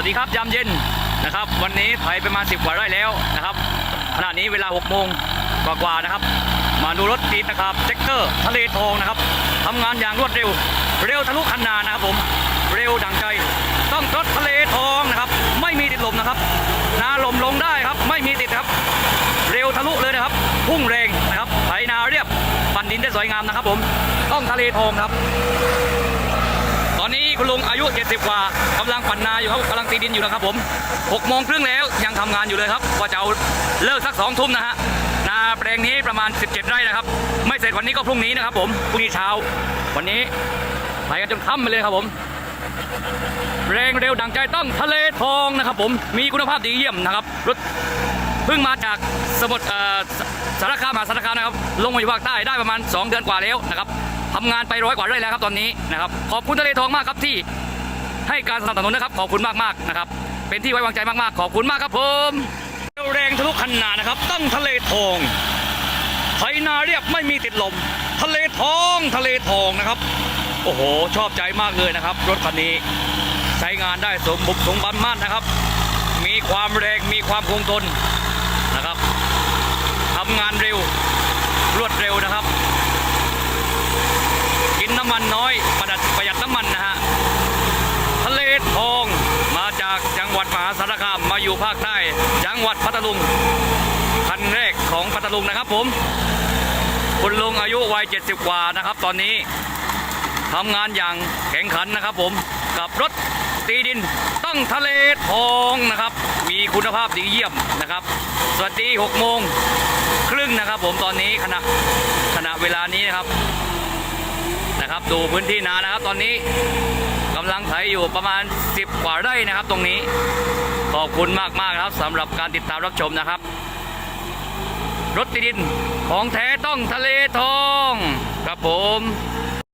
วัสดีครับยามเย็นนะครับ วันนี้ไถไปมาสิบกว่าไร่แล้วนะครับขณะนี้เวลา6โมงกว่าๆนะครับ มาดูรถตีนะครับเจ็กเตอร์ทะเลทองนะครับทำงานอย่างรวดเร็ว เร็วทะลุคันนานะครับผมเร็วดังใจ ต้องรถทะเลทองนะครับ ไม่มีติดลมนะครับนาลมลงได้ครับ ไม่มีติดครับ เร็วทะลุเลยนะครับ พุ่งแรงนะครับไถนาเรียบปันดินได้สวยงามนะครับ ผมต้องทะเลทองครับ คุณลุงอายุ 70 กว่ากำลังปั่นนาอยู่ครับกำลังตีดินอยู่นะครับผม6โมงครึ่งแล้วยังทำงานอยู่เลยครับว่าจะเอาเลิกสัก2ทุ่มนะฮะนาแปลงนี้ประมาณ 17 ไร่นะครับ ไม่เสร็จวันนี้ก็พรุ่งนี้นะครับผมพรุ่งนี้เช้า วันนี้ไปกันจนค่ำไปเลยครับผม แรงเร็วดังใจต้องทะเลทองนะครับ ผมมีคุณภาพดีเยี่ยมนะครับรถเพิ่งมาจากสมุทรสสารคามมหาสารคามนะครับ ลงมาอยู่ภาคใต้ได้ประมาณ 2 เดือนกว่าแล้วนะครับ ทำงานไปร้อยกว่าไร่แล้วครับตอนนี้นะครับขอบคุณทะเลทองมากครับที่ให้การสนับสนุนนะครับ ขอบคุณมากๆนะครับ เป็นที่ไว้วางใจมากๆ ขอบคุณมากครับผมแรงทะลุคันนานะครับ ตั้งทะเลทองไถนาเรียบไม่มีติดลม ทะเลทองทะเลทองนะครับ โอ้โห ชอบใจมากเลยนะครับ รถคันนี้ใช้งานได้สมบุกสมบันมากนะครับ มีความแรงมีความคงทนนะครับทำงานเร็ว รวดเร็วนะครับ กินน้ำ มันน้อยประหยัดประหยัดน้ำมันนะฮะทะเลทองมาจากจังหวัดมหาสารคามมาอยู่ภาคใต้จังหวัดพัทลุงคันแรกของพัทลุงนะครับผม คุณลุงอายุวัย 70 กว่านะครับ ตอนนี้ทำงานอย่างแข็งขันนะครับผมกับรถตีดินตั้งทะเลทองนะครับ มีคุณภาพดีเยี่ยมนะครับ สวัสดี6โมงครึ่งนะครับผมตอนนี้ขณะขณะเวลานี้นะครับ นะครับ ดูพื้นที่นานะครับ ตอนนี้กำลังไถอยู่ประมาณ 10 กว่าไร่นะครับ ตรงนี้ขอบคุณมากๆครับสำหรับการติดตามรับชมนะครับ รถติดินของแท้ต้องทะเลทอง ครับผม